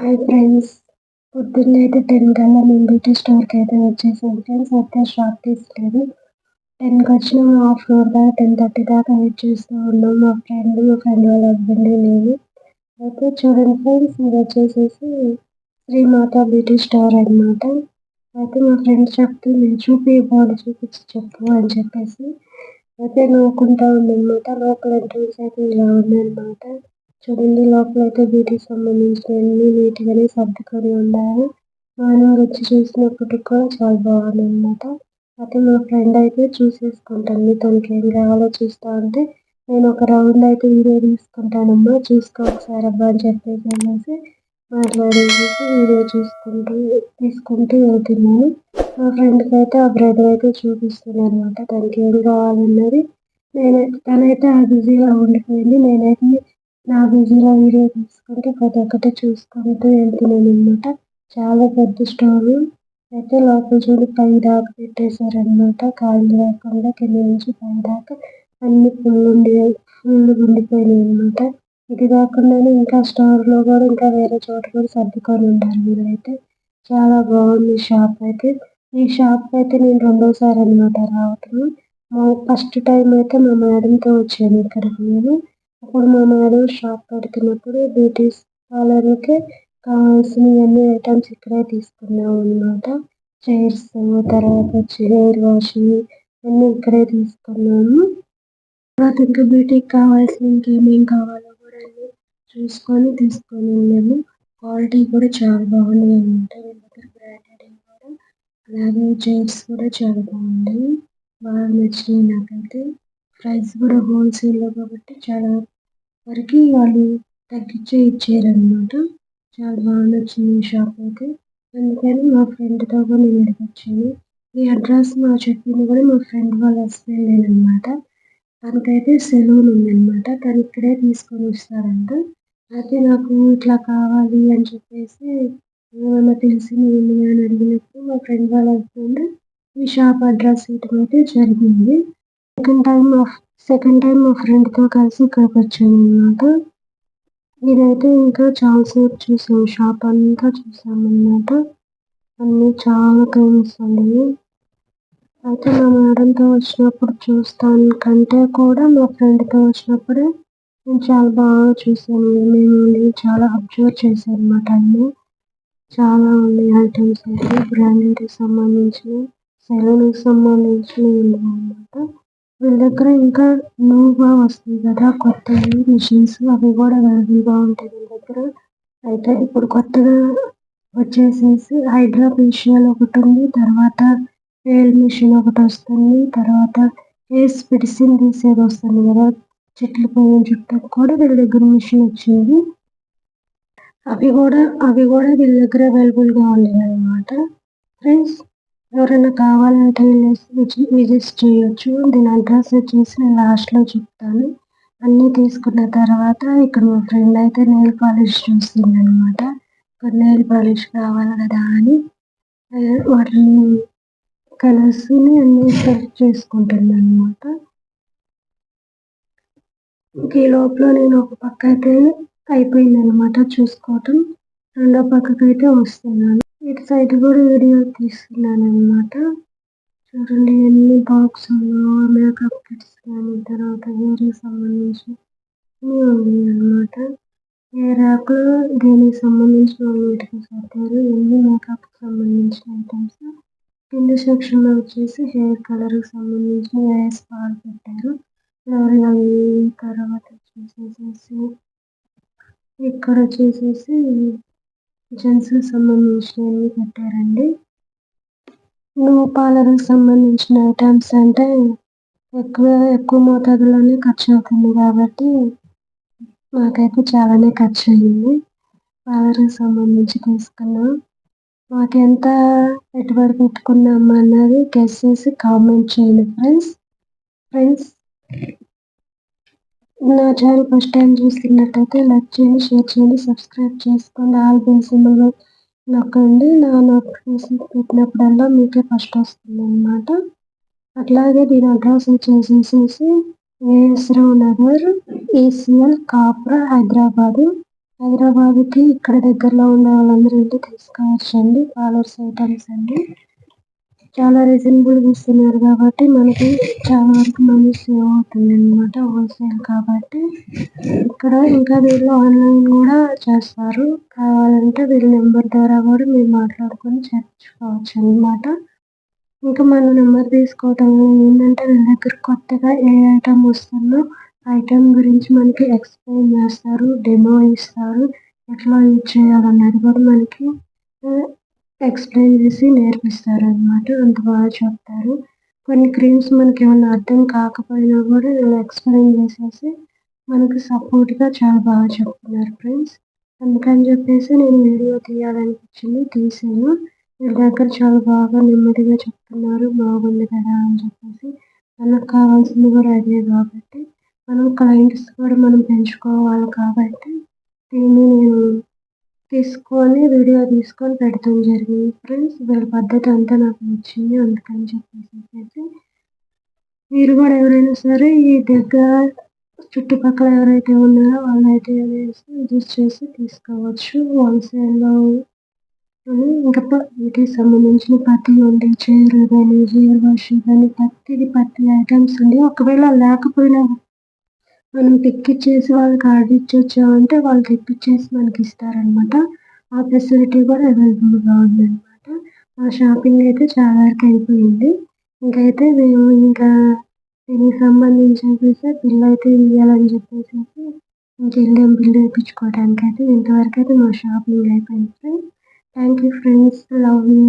Hi friends పొద్దున్న అయితే ten కల్లా మేము బ్యూటీ స్టోర్కి అయితే వచ్చేసాం ఫ్రెండ్స్ అయితే షాప్ తీసుకోలేదు టెన్కి వచ్చిన. హాఫ్ అన్ అవర్ దాకా టెన్ థర్టీ దాకా వెయిట్ చేస్తూ ఉన్నాం. మా ఫ్రెండ్ మా ఫ్రెండ్ వాళ్ళ హస్బెండ్ నేను. అయితే చూడండి ఫ్రెండ్స్ ఇది వచ్చేసేసి శ్రీమాత బ్యూటీ స్టోర్ అన్నమాట. అయితే మా ఫ్రెండ్ చెప్తే నేను చూపి బాడీ చూపించి చెప్పు అని చెప్పేసి. అయితే నవ్వుకుంటా ఉందన్నమాట లోపల ఎంట్రన్స్ అయితే ఇలా ఉందన్నమాట. చూడండి లోపల అయితే సంబంధించిన అన్ని నీట్ గానే సర్దుకొని ఉన్నాయి ఓనర్ వచ్చి చూసినప్పటికి కూడా చాలా బాగుంది అన్నమాట అయితే మా ఫ్రెండ్ అయితే చూసేసుకుంటుంది తనకి ఏం కావాలో చూస్తా ఉంటే నేను ఒక రౌండ్ అయితే వీడియో తీసుకుంటానమ్మా చూసుకో ఒకసారి అబ్బా అని చెప్పేసి అనేసి మాట్లాడేసి వీడియో చూసుకుంటూ తీసుకుంటూ వెళ్తున్నాను. మా ఫ్రెండ్కి అయితే ఆ బ్రదర్ అయితే చూపిస్తున్నాను అనమాట తనకి ఏం కావాలన్నది. నేనైతే తనైతే ఆ బిజీగా ఉండిపోయింది. నేనైతే నా బిజీలో వీడియో తీసుకుంటూ ప్రతి ఒక్కటి చూసుకుంటూ వెళ్తున్నాను అనమాట చాలా పెద్ద స్టోర్. అయితే లోపల చూడు పై దాకా పెట్టేశారనమాట కాళ్ళు లేకుండా కింద నుంచి పై దాకా అన్ని ఫుల్ ఫుల్ ఉండిపోయినాయి అనమాట ఇది కాకుండానే ఇంకా స్టోర్లో కూడా ఇంకా వేరే చోట కూడా సర్దుకొని ఉంటారు వీళ్ళైతే చాలా బాగుంది షాప్ అయితే. ఈ షాప్ అయితే నేను రెండోసారి అనమాట రావటం. ఫస్ట్ టైం అయితే మా మేడం తో వచ్చాను ఇక్కడికి నేను. అప్పుడు మా మేడం షాప్ పెడుతున్నప్పుడు బ్యూటీ పార్లర్కి కావాల్సిన అన్ని ఐటమ్స్ ఇక్కడే తీసుకున్నాం అనమాట చైర్స్ తర్వాత వచ్చి హెయిర్ వాష్ అన్ని ఇక్కడే తీసుకున్నాము. తర్వాత ఇంకా బ్యూటీకి కావాల్సిన ఇంకేమేం కావాలో కూడా అన్ని చూసుకొని తీసుకొని వెళ్ళాము. క్వాలిటీ కూడా చాలా బాగుంది అనమాట వీళ్ళ దగ్గర బ్రాండెడ్ కూడా అలాగే చైర్స్ కూడా చాలా బాగుంది బాగా నచ్చినాయి నాకైతే. ప్రైస్ కూడా హోల్సేల్లో కాబట్టి చాలా వరకు వాళ్ళు తగ్గించే ఇచ్చారన్నమాట. చాలా బాగా నచ్చింది ఈ షాప్ అయితే. అందుకని మా ఫ్రెండ్తో కూడా నేను ఇక్కడికి వచ్చాను. ఈ అడ్రస్ మా చెప్పింది కూడా మా ఫ్రెండ్ వాళ్ళ హస్బెండ్ అనమాట తనకైతే సెలూన్ ఉందన్నమాట. తను ఇక్కడే తీసుకొని వస్తారంట. అయితే నాకు ఇట్లా కావాలి అని చెప్పేసి ఏమన్నా తెలిసింది అని అడిగినప్పుడు మా ఫ్రెండ్ వాళ్ళ హస్బెండ్ ఈ షాప్ అడ్రస్ ఇవ్వడం అయితే జరిగింది. సెకండ్ టైం సెకండ్ టైం మా ఫ్రెండ్తో కలిసి ఇక్కడికి వచ్చాను అనమాట ఇదైతే ఇంకా చాలా సేపు చూసాం. షాప్ అంతా చూసాం అన్నమాట అన్ని చాలా కనిపిస్తున్నాయి అయితే మా మేడంతో వచ్చినప్పుడు చూస్తాను. కంటే కూడా మా ఫ్రెండ్తో వచ్చినప్పుడే నేను చాలా బాగా చూసాను మేము చాలా అబ్జర్వ్ చేశాను అనమాట అన్ని చాలా ఉన్నాయి ఐటమ్స్ అయితే. బ్రాండెడ్కి సంబంధించినవి సెలూన్కి సంబంధించినవి ఉన్నాయి అనమాట వీళ్ళ దగ్గర ఇంకా న్యూ వస్తుంది వస్తాయి కదా కొత్తవి మిషన్స్ అవి కూడా అవైలబుల్గా ఉంటాయి వీళ్ళ దగ్గర. అయితే ఇప్పుడు కొత్తగా వచ్చేసేసి హైడ్రా ఫేషియల్ ఒకటి ఉంది తర్వాత హెయిర్ మిషన్ ఒకటి వస్తుంది తర్వాత హెయిర్స్ పిడిసిన్ తీసేది వస్తుంది కదా చెట్లు పోయిన చుట్టూ కూడా వీళ్ళ దగ్గర మిషన్ వచ్చింది. అవి కూడా అవి కూడా వీళ్ళ దగ్గర అవైలబుల్గా ఉన్నాయి అన్నమాట. ఫ్రెండ్స్ ఎవరైనా కావాలంటే విజిట్ చేయొచ్చు. దీని అడ్రస్ వచ్చేసి నేను లాస్ట్లో చెప్తాను. అన్ని తీసుకున్న తర్వాత ఇక్కడ మా ఫ్రెండ్ అయితే నెయిల్ పాలిష్ చూస్తుంది అనమాట నెయిల్ పాలిష్ కావాలి కదా అని వాటిని కలర్స్ని అన్ని సెలెక్ట్ చేసుకుంటుంది అనమాట ఈ లోపల నేను ఒక పక్క అయితే అయిపోయింది అనమాట చూసుకోవటం. రెండో పక్కకైతే అయితే వస్తున్నాను. ఇటు సైడ్ కూడా వీడియో తీస్తున్నాను అనమాట చూడండి ఎన్ని బాక్స్ మేకప్ కిట్స్ కానీ తర్వాత హెయిర్ సంబంధించి అన్నీ ఉన్నాయి అనమాట ఏ ర్యాక్లో దీనికి సంబంధించిన వీటికి సర్దారు ఎన్ని మేకప్కి సంబంధించిన ఐటమ్స్ కింద సెక్షన్లో వచ్చేసి హెయిర్ కలర్కి సంబంధించిన హెయిర్ స్పాలు పెట్టారు. లోరియల్ తర్వాత వచ్చేసేసి ఇక్కడ వచ్చేసేసి జెంట్స్కి సంబంధించినవి పెట్టారండి నువ్వు పార్లర్ సంబంధించిన ఐటమ్స్ అంటే ఎక్కువ ఎక్కువ మోతాదులోనే ఖర్చు అవుతుంది కాబట్టి మాకైతే చాలానే ఖర్చు అయింది పార్లర్ సంబంధించి తీసుకున్నాం. మాకు ఎంత పెట్టుబడి పెట్టుకున్నాం అన్నది గెస్ చేసి కామెంట్ చేయండి ఫ్రెండ్స్ ఫ్రెండ్స్ నా ఛానల్ ఫస్ట్ టైం చూస్తున్నట్టయితే లైక్ చేయండి షేర్ చేయండి సబ్స్క్రైబ్ చేసుకోండి. ఆల్ బెల్ సింబల్ నొక్కండి. నా నోటిఫికేషన్ పెట్టినప్పుడల్లా మీకే ఫస్ట్ వస్తుంది అనమాట అట్లాగే దీని అడ్రస్ వచ్చేసేసి ఏఎస్ రావు నగర్ ఏసీఎల్ కాప్రా హైదరాబాదు. హైదరాబాద్కి ఇక్కడ దగ్గరలో ఉన్న వాళ్ళందరూ వెళ్ళి తీసుకోవచ్చండి పాలర్స్ ఐటమ్స్ అండి చాలా రీజనబుల్గా ఇస్తున్నారు కాబట్టి మనకి చాలా వరకు మనీ సేవ్ అవుతుంది అన్నమాట హోల్సేల్ కాబట్టి. ఇక్కడ ఇంకా వీళ్ళు ఆన్లైన్ కూడా చేస్తారు. కావాలంటే వీళ్ళ నెంబర్ ద్వారా కూడా మీరు మాట్లాడుకొని చేర్చుకోవచ్చు అన్నమాట. ఇంకా మన నెంబర్ తీసుకోవటం ఏంటంటే వీళ్ళ దగ్గర కొత్తగా ఏ ఐటమ్ వస్తుందో ఐటమ్ గురించి మనకి ఎక్స్ప్లెయిన్ చేస్తారు డెమో ఇస్తారు ఎట్లా యూజ్ చేయాలన్నది కూడా మనకి ఎక్స్ప్లెయిన్ చేసి నేర్పిస్తారు అన్నమాట అంత బాగా చెప్తారు. కొన్ని క్రీమ్స్ మనకి ఏమైనా అర్థం కాకపోయినా కూడా వీళ్ళు ఎక్స్ప్లెయిన్ చేసేసి మనకి సపోర్ట్గా చాలా బాగా చెప్తున్నారు ఫ్రెండ్స్. అందుకని చెప్పేసి నేను వీడియో తీయాలనిపించింది తీసాను. వీళ్ళ దగ్గర చాలా బాగా నెమ్మదిగా చెప్తున్నారు బాగుంది కదా అని చెప్పేసి. మనకు కావాల్సింది కూడా అదే కాబట్టి. మనం క్లయింట్స్ కూడా మనం పెంచుకోవాలి కాబట్టి దీన్ని నేను తీసుకొని వీడియో తీసుకొని పెడతాం జరిగింది. ఫ్రెండ్స్ వీళ్ళ పద్ధతి అంతా నాకు నచ్చింది. అందుకని చెప్పేసి మీరు కూడా ఎవరైనా సరే ఈ దగ్గర చుట్టుపక్కల ఎవరైతే ఉన్నారో వాళ్ళైతే యూజ్ చేసి తీసుకోవచ్చు. హోల్సేల్లో ఇంకా వీటికి సంబంధించిన ప్రతి ఉండే చైర్ కానీ హెయిర్ వాష్ కానీ ప్రతిది ప్రతి ఐటమ్స్ అండి ఒకవేళ లేకపోయినా మనం పిక్ ఇచ్చేసి వాళ్ళకి ఆర్డర్ ఇచ్చి వచ్చామంటే వాళ్ళు తెప్పించేసి మనకి ఇస్తారనమాట ఆ ఫెసిలిటీ కూడా అవైలబుల్గా ఉందన్నమాట. ఆ షాపింగ్ అయితే చాలా వరకు అయిపోయింది. ఇంకైతే మేము ఇంకా దీనికి సంబంధించి బిల్ అయితే ఇవ్వాలని చెప్పేసి ఇంకెళ్ళాం బిల్ వేయించుకోవడానికి అయితే ఇంతవరకు అయితే మా షాపింగ్ అయిపోయింది. Thank you friends love you